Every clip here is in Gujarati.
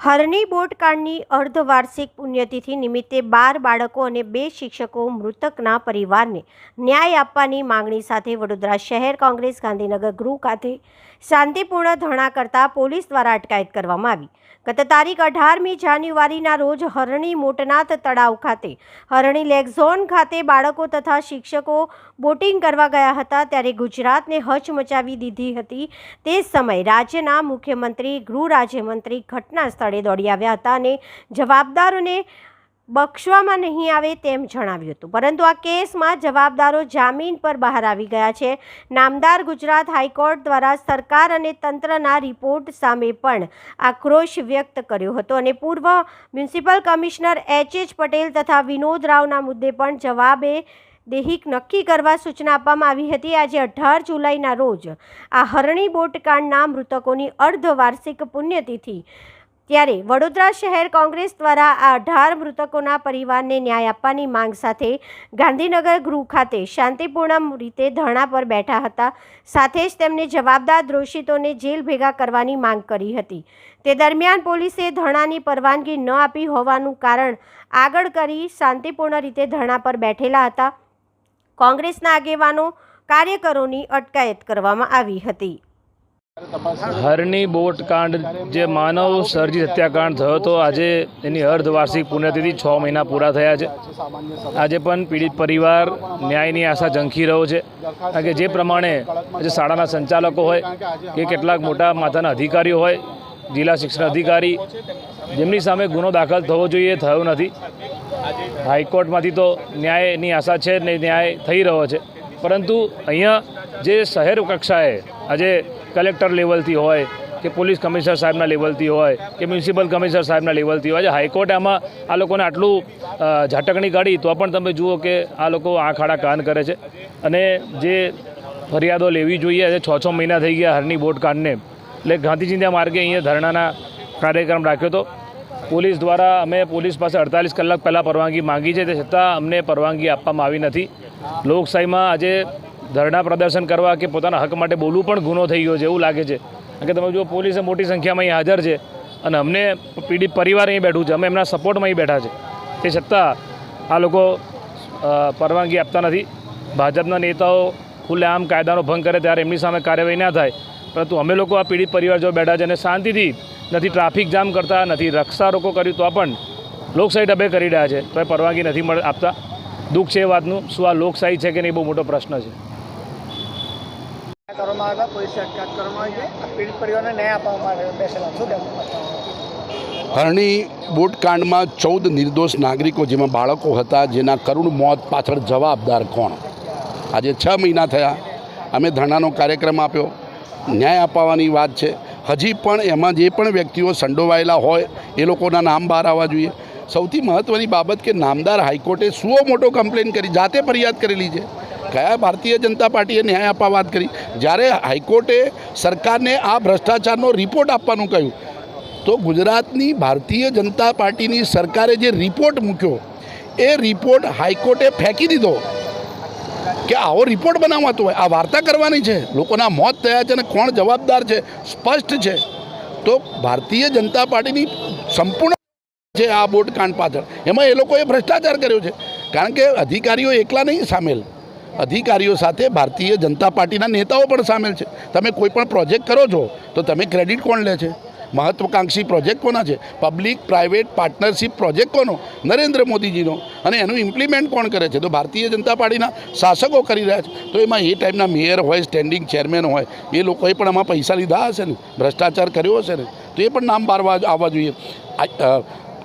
હરની બોટકાંડની અર્ધવાર્ષિક પુણ્યતિથિ નિમિત્તે બાર બાળકો અને બે શિક્ષકો મૃતકના પરિવારને ન્યાય આપવાની માંગણી સાથે વડોદરા શહેર કોંગ્રેસ ગાંધીનગર ગૃહ ખાતે શાંતિપૂર્ણ ધરણા કરતા પોલીસ દ્વારા અટકાયત કરવામાં આવી. ગત તારીખ અઢારમી જાન્યુઆરીના રોજ હરણી મોટનાથ તળાવ ખાતે, હરણી લેક ઝોન ખાતે બાળકો તથા શિક્ષકો બોટિંગ કરવા ગયા હતા ત્યારે ગુજરાતને હચમચાવી દીધી હતી. તે સમયે રાજ્યના મુખ્યમંત્રી, ગૃહ રાજ્યમંત્રી ઘટના સ્થળે દોડી આવ્યા હતા અને જવાબદારોને બક્ષવામાં નહીં આવે તેમ જણાવ્યું હતું. પરંતુ આ કેસમાં જવાબદારો જામીન પર બહાર આવી ગયા છે. નામદાર ગુજરાત હાઈકોર્ટ દ્વારા સરકાર અને તંત્રના રિપોર્ટ સામે પણ આક્રોશ વ્યક્ત કર્યો હતો અને પૂર્વ municipal commissioner H H Patel તથા વિનોદ રાવના મુદ્દે પણ જવાબે દેહિક નક્કી કરવા સૂચના આપવામાં આવી હતી. આજે અઢાર જુલાઈના રોજ આ હરણી બોટકાંડના મૃતકોની અર્ધવાર્ષિક પુણ્યતિથિ ત્યારે વડોદરા શહેર કોંગ્રેસ દ્વારા આ અઢાર મૃતકોના પરિવારને ન્યાય આપવાની માંગ સાથે ગાંધીનગર ગૃહ ખાતે શાંતિપૂર્ણ રીતે ધરણા પર બેઠા હતા. સાથે જ તેમને જવાબદાર દોષિતોને જેલ ભેગા કરવાની માંગ કરી હતી. તે દરમિયાન પોલીસે ધરણાની પરવાનગી ન આપી હોવાનું કારણ આગળ કરી શાંતિપૂર્ણ રીતે ધરણા પર બેઠેલા હતા. કોંગ્રેસના આગેવાનો કાર્યકરોની અટકાયત કરવામાં આવી હતી. હરની બોટકાંડ જે માનવ સર્જિત હત્યાકાંડ થયો હતો, આજે એની અર્ધવાર્ષિક પુણ્યતિથિ છ મહિના પૂરા થયા છે. આજે પણ પીડિત પરિવાર ન્યાયની આશા ઝંખી રહ્યો છે. કારણ કે જે પ્રમાણે આજે શાળાના સંચાલકો હોય કે કેટલાક મોટા માથાના અધિકારીઓ હોય, જિલ્લા શિક્ષણ અધિકારી, જેમની સામે ગુનો દાખલ થવો જોઈએ થયો નથી. હાઈકોર્ટમાંથી તો ન્યાયની આશા છે ને ન્યાય થઈ રહ્યો છે. પરંતુ અહીંયા જે શહેર કક્ષાએ આજે કલેક્ટર લેવલથી હોય કે પોલીસ કમિશનર સાહેબના લેવલથી હોય કે મ્યુનિસિપલ કમિશનર સાહેબના લેવલથી હોય. આજે હાઈકોર્ટે આમાં આ લોકોને આટલું ઝટકણી કાઢી તો પણ તમે જુઓ કે આ લોકો આંખ આડા કાન કરે છે. અને જે ફરિયાદો લેવી જોઈએ, આજે છ છ મહિના થઈ ગયા હરની બોટ કાંડને એટલે ગાંધીજીના માર્ગે અહીંયા ધરણાના કાર્યક્રમ રાખ્યો હતો પોલીસ દ્વારા અમે પોલીસ પાસે અડતાલીસ કલાક પહેલાં પરવાનગી માંગી છે, તે છતાં અમને પરવાનગી આપવામાં આવી નથી. લોકશાહીમાં આજે ધરણા પ્રદર્શન કરવા કે પોતાના હક માટે બોલવું પણ ગુનો થઈ ગયો છે, એવું લાગે છે. કારણ કે તમે જુઓ, પોલીસે મોટી સંખ્યામાં અહીં હાજર છે અને અમને પીડિત પરિવાર અહીં બેઠું છે, અમે એમના સપોર્ટમાં અહીં બેઠા છે. તે છતાં આ લોકો પરવાનગી આપતા નથી. ભાજપના નેતાઓ ખુલ્લેઆમ કાયદાનો ભંગ કરે ત્યારે એમની સામે કાર્યવાહી ના થાય. પરંતુ અમે લોકો આ પીડિત પરિવાર જો બેઠા છે અને શાંતિથી નથી ટ્રાફિક જામ કરતા, નથી રક્ષા રોકો કર્યું, તો પણ લોકશાહી ડબે કરી રહ્યા છે. તો એ પરવાનગી નથી આપતા. દુઃખ છે એ વાતનું. શું આ લોકશાહી છે કે નહીં બહુ મોટો પ્રશ્ન છે. કરવામાં આવ્યા, પોલીસે અટકાયત કરવામાં આવી છે. પીડિત પરિવારને ન્યાય આપવામાં આવે બેસેલા શું હરણી બોટકાંડમાં ચૌદ નિર્દોષ નાગરિકો, જેમાં બાળકો હતા, જેના કરુણ મોત પાછળ જવાબદાર કોણ? આજે છ મહિના થયા. અમે ધરણાનો કાર્યક્રમ આપ્યો. ન્યાય અપાવવાની વાત છે. હજી પણ એમાં જે પણ વ્યક્તિઓ સંડોવાયેલા હોય, એ લોકોના નામ બહાર આવવા જોઈએ. સૌથી મહત્ત્વની બાબત કે નામદાર હાઈકોર્ટે સુઓ મોટો કમ્પ્લેન કરી, જાતે ફરિયાદ કરેલી છે. કયા ભારતીય જનતા પાર્ટીએ ન્યાય આપવા વાત કરી? જ્યારે હાઈકોર્ટે સરકારને આ ભ્રષ્ટાચારનો રિપોર્ટ આપવાનું કહ્યું, તો ગુજરાતની ભારતીય જનતા પાર્ટીની સરકારે જે રિપોર્ટ મૂક્યો, એ રિપોર્ટ હાઈકોર્ટે ફેંકી દીધો. કે આવો રિપોર્ટ બનાવવાતો હોય. આ વાર્તા કરવાની છે. લોકોના મોત થયા છે અને કોણ જવાબદાર છે? સ્પષ્ટ છે. તો ભારતીય જનતા પાર્ટીની સંપૂર્ણ છે આ બોટ કાંડ પાછળ. એમાં એ લોકોએ ભ્રષ્ટાચાર કર્યો છે. કારણ કે અધિકારીઓ એકલા નહીં સામેલ. અધિકારીઓ સાથે ભારતીય જનતા પાર્ટીના નેતાઓ પણ સામેલ છે. તમે કોઈ પણ પ્રોજેક્ટ કરો છો, તો તમે ક્રેડિટ કોણ લે છે? મહત્વકાંક્ષી પ્રોજેક્ટ કોના છે? પબ્લિક, પ્રાઇવેટ, પાર્ટનરશિપ પ્રોજેક્ટ કોનો? નરેન્દ્ર મોદીજીનો. અને એનું ઇમ્પ્લિમેન્ટ કોણ કરે છે? તો ભારતીય જનતા પાર્ટીના શાસકો કરી રહ્યા છે. તો એમાં એ ટાઈપના મેયર હોય, સ્ટેન્ડિંગ ચેરમેન હોય, એ લોકોએ પણ આમાં પૈસા લીધા હશે ને? ભ્રષ્ટાચાર કર્યો હશે ને? તો એ પણ નામ બહાર આવવા જોઈએ.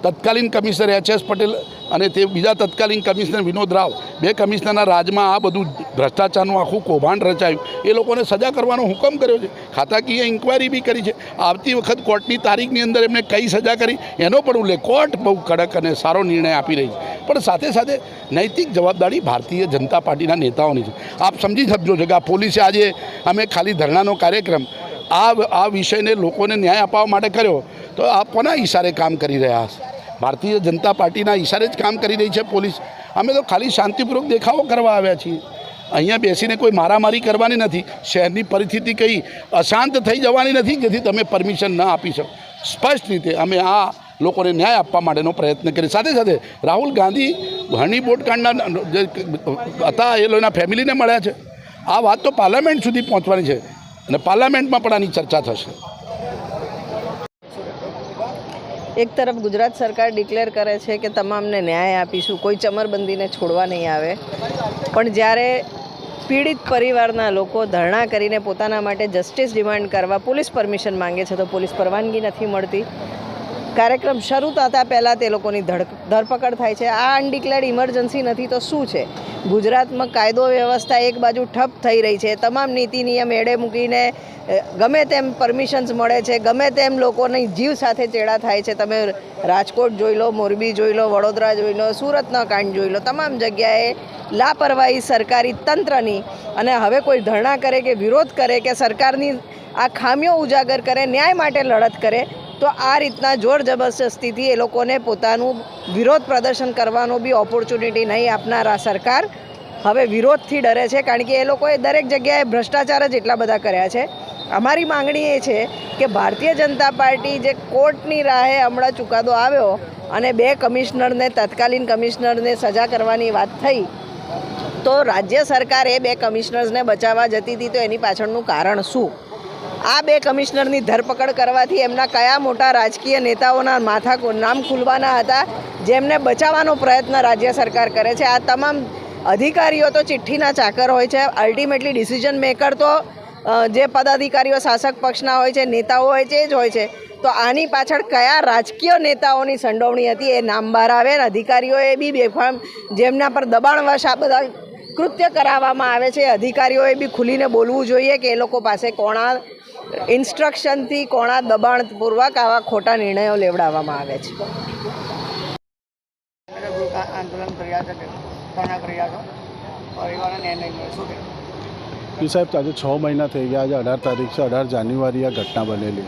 તત્કાલીન કમિશનર એચ એસ પટેલ અને તે બીજા તત્કાલીન કમિશનર વિનોદ રાવ, બે કમિશનરના રાજમાં આ બધું ભ્રષ્ટાચારનું આખું કૌભાંડ રચાયું. એ લોકોને સજા કરવાનો હુકમ કર્યો છે. ખાતાકીય ઇન્કવાયરી બી કરી છે. આવતી વખત કોર્ટની તારીખની અંદર એમને કઈ સજા કરી, એનો પણ ઉલ્લેખ. કોર્ટ બહુ કડક અને સારો નિર્ણય આપી રહી છે. પણ સાથે સાથે નૈતિક જવાબદારી ભારતીય જનતા પાર્ટીના નેતાઓની છે. આપ સમજી શકજો છો કે આ પોલીસે આજે અમે ખાલી ધરણાનો કાર્યક્રમ, આ આ વિષયને લોકોને ન્યાય અપાવવા માટે કર્યો, તો આપ કોના ઈશારે કામ કરી રહ્યા હશે? ભારતીય જનતા પાર્ટીના ઈશારે જ કામ કરી રહી છે પોલીસ. અમે તો ખાલી શાંતિપૂર્વક દેખાવો કરવા આવ્યા છીએ. અહીંયા બેસીને કોઈ મારામારી કરવાની નથી. શહેરની પરિસ્થિતિ કંઈ અશાંત થઈ જવાની નથી જેથી તમે પરમિશન ન આપી શકો. સ્પષ્ટ રીતે અમે આ લોકોને ન્યાય આપવા માટેનો પ્રયત્ન કરીએ. સાથે સાથે રાહુલ ગાંધી હણી બોટકાંડના જે હતા એ લોકોના ફેમિલીને મળ્યા છે. આ વાત તો પાર્લામેન્ટ સુધી પહોંચવાની છે. અને પાર્લામેન્ટમાં પણ આની ચર્ચા થશે. એક તરફ ગુજરાત સરકાર ડિક્લેર કરે છે કે તમામને ન્યાય આપીશું, કોઈ ચમરબંધીને છોડવા નહીં આવે. પણ જ્યારે પીડિત પરિવારના લોકો ધરણા કરીને પોતાના માટે જસ્ટિસ ડિમાન્ડ કરવા પોલીસ પરમિશન માંગે છે, તો પોલીસ પરવાનગી નથી મળતી. કાર્યક્રમ શરૂ થતાં પહેલાં તે લોકોની ધડક ધરપકડ થાય છે. આ અનડિક્લેર્ડ ઇમરજન્સી નથી તો શું છે? ગુજરાતમાં કાયદો વ્યવસ્થા એક બાજુ ઠપ થઈ રહી છે. તમામ નીતિ નિયમ એડે મૂકીને ગમે તેમ પરમિશન્સ મળે છે, ગમે તેમ લોકોની જીવ સાથે ચેડા થાય છે. તમે રાજકોટ જોઈ લો, મોરબી જોઈ લો, વડોદરા જોઈ લો, સુરતનો કાંડ જોઈ લો, તમામ જગ્યાએ લાપરવાહી સરકારી તંત્રની અને હવે કોઈ ધરણા કરે કે વિરોધ કરે કે સરકારની આ ખામીઓ ઉજાગર કરે, ન્યાય માટે લડત કરે તો આ રીતના જોર જબરજસ્તીથી એ લોકોને પોતાનું વિરોધ પ્રદર્શન કરવાનો બી ઓપોર્ચ્યુનિટી નહીં આપનાર સરકાર. હવે વિરોધથી ડરે છે કારણ કે એ લોકોએ દરેક જગ્યાએ ભ્રષ્ટાચાર જ એટલા બધા કર્યા છે. અમારી માંગણી એ છે કે ભારતીય જનતા પાર્ટી જે કોર્ટની રાહે હમણાં ચુકાદો આવ્યો અને બે કમિશનરને, તત્કાલીન કમિશનરને સજા કરવાની વાત થઈ, તો રાજ્ય સરકાર બે કમિશનર્સને બચાવવા જતી હતી તો એની પાછળનું કારણ શું? આ બે કમિશનરની ધરપકડ કરવાથી એમના કયા મોટા રાજકીય નેતાઓના માથા નામ ખુલવાના હતા, જેમને બચાવવાનો પ્રયત્ન રાજ્ય સરકાર કરે છે. આ તમામ અધિકારીઓ તો ચિઠ્ઠીના ચાકર હોય છે. અલ્ટિમેટલી ડિસિઝન મેકર તો જે પદાધિકારીઓ શાસક પક્ષના હોય છે, નેતાઓ હોય છે, એ જ હોય છે. તો આની પાછળ કયા રાજકીય નેતાઓની સંડોવણી હતી એ નામ બહાર આવે ને અધિકારીઓએ બી બેફામ જેમના પર દબાણવશ આ બધા કૃત્ય કરાવવામાં આવે છે અધિકારીઓએ બી ખુલીને બોલવું જોઈએ કે એ લોકો પાસે કોણા ઇન્સ્ટ્રક્શનથી કોણા દબાણપૂર્વક આવા ખોટા નિર્ણયો લેવડાવવામાં આવે છે. આંદોલન કર્યા છે કે કર્યા છો? પરિવારને ન્યાય શું કહેવું જી સાહેબ આજે છ મહિના થઈ ગયા આજે અઢાર તારીખ છે અઢાર જાન્યુઆરી આ ઘટના બનેલી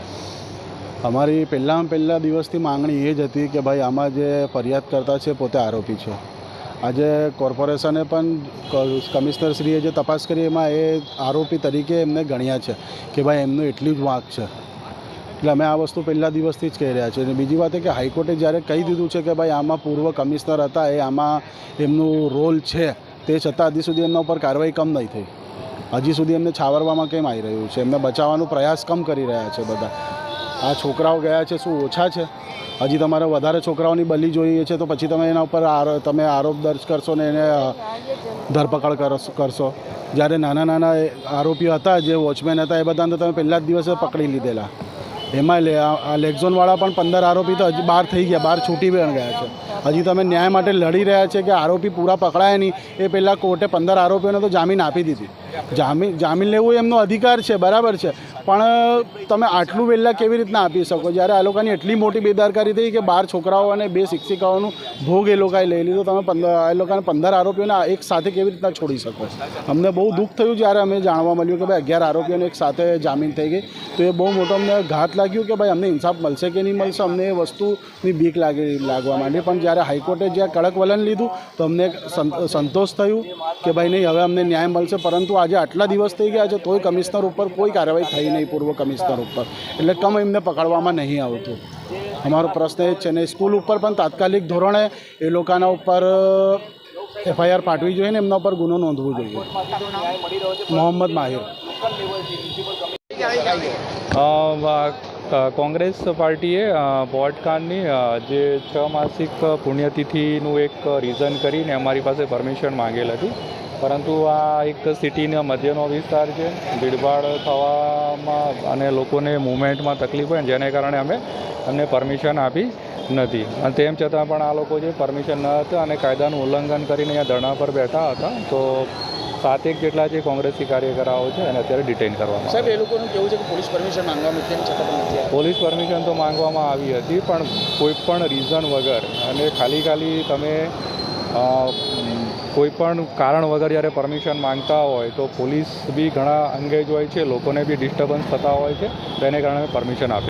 અમારી પહેલાં પહેલા દિવસથી માંગણી એ જ હતી કે ભાઈ આમાં જે ફરિયાદ કરતા છે પોતે આરોપી છે. આજે કોર્પોરેશને પણ કમિશનરશ્રીએ જે તપાસ કરી, એમાં એ આરોપી તરીકે એમને ગણ્યા છે કે ભાઈ એમનું એટલી જ વાંક છે. એટલે અમે આ વસ્તુ પહેલા દિવસથી જ કહી રહ્યા છીએ. અને બીજી વાત એ કે હાઈકોર્ટે જ્યારે કહી દીધું છે કે ભાઈ આમાં પૂર્વ કમિશનર હતા, એ આમાં એમનું રોલ છે, તે છતાં હજી સુધી એમના ઉપર કાર્યવાહી કમ નહીં થઈ. હજી સુધી એમને છાવરવામાં કેમ આવી રહ્યું છે? એમને બચાવવાનો પ્રયાસ કમ કરી રહ્યા છે બધા. આ છોકરાઓ ગયા છે, શું ઓછા છે? હજી તમારે વધારે છોકરાઓની બલી જોઈએ છે, તો પછી તમે એના ઉપર તમે આરોપ દર્જ કરશો ને એને ધરપકડ કરશો. જ્યારે નાના નાના આરોપીઓ હતા, જે વોચમેન હતા, એ બધાને તો તમે પહેલા જ દિવસે પકડી લીધેલા. એમાં લે, આ આ લેગઝોનવાળા પણ પંદર આરોપી તો હજી બહાર થઈ ગયા બહાર છૂટી પણ ગયા છે. હજી તમે ન્યાય માટે લડી રહ્યા છે કે આરોપી પૂરા પકડાય નહીં. એ પહેલાં કોર્ટે પંદર આરોપીઓને તો જામીન આપી દીધી. જામીન જામીન લેવું એમનો અધિકાર છે, બરાબર છે. પણ તમે આટલું વહેલા કેવી રીતના આપી શકો? જ્યારે આ લોકોની એટલી મોટી બેદરકારી થઈ કે બાર છોકરાઓ અને બે શિક્ષિકાઓનું ભોગ એ લોકોએ લઈ લીધો, તમે પંદર એ લોકોને પંદર આરોપીઓને એક સાથે કેવી રીતના છોડી શકો? અમને બહુ દુઃખ થયું જ્યારે અમે જાણવા મળ્યું કે ભાઈ અગિયાર આરોપીઓને એક સાથે જામીન થઈ ગઈ. તો એ બહુ મોટો અમને ઘાત લાગ્યું કે ભાઈ અમને ઇન્સાફ મળશે કે નહીં મળશે? અમને એ વસ્તુની બીક લાગી, લાગવા માંડી. પણ જ્યારે હાઈકોર્ટે જ્યાં કડક વલણ લીધું, તો અમને સંતોષ થયું કે ભાઈ નહીં, હવે અમને ન્યાય મળશે. પરંતુ આજે આટલા દિવસ થઈ ગયા છે, તોય કમિશનર ઉપર કોઈ કાર્યવાહી થઈ નહીં પૂર્વ કમિશનર ઉપર. એટલે કમ એમને પકડવામાં નહીં આવતું. અમારો પ્રશ્ન એ છે ને, સ્કૂલ ઉપર પણ તાત્કાલિક ધોરણે એ લોકોના ઉપર એફઆઈઆર પાઠવી જોઈએ ને, એમના ઉપર ગુનો નોંધવો જોઈએ. મોહમ્મદ માહિર. કોંગ્રેસ પાર્ટીએ અ, બોટકાંડની જે છ માસિક પુણ્યતિથિનું એક રીઝન કરીને અમારી પાસે પરમિશન માંગેલ હતી. પરંતુ આ એક સિટીના મધ્યનો વિસ્તાર છે ભીડભાડ થવામાં અને લોકોને મુવમેન્ટમાં તકલીફ હોય જેને કારણે અમે અમને પરમિશન આપી નથી. અને તેમ છતાં પણ આ લોકો જે પરમિશન ન હતા અને કાયદાનું ઉલ્લંઘન કરીને અહીંયા ધરણા પર બેઠા હતા તો સાતેક જેટલા જે કોંગ્રેસી કાર્યકરાઓ છે એને અત્યારે ડિટેઇન કરવામાં સાહેબ એ લોકોનું કેવું છે કે પોલીસ પરમિશન માંગવામાં તેમ છતાં નથી પોલીસ પરમિશન તો માંગવામાં આવી હતી પણ કોઈ પણ રીઝન વગર અને ખાલી ખાલી તમે કોઈ પણ કારણ વગર જ્યારે પરમિશન માંગતા હોય તો પોલીસ બી ઘણા અંગેજ હોય છે લોકોને બી ડિસ્ટર્બન્સ થતા હોય છે તેને કારણે પરમિશન આપી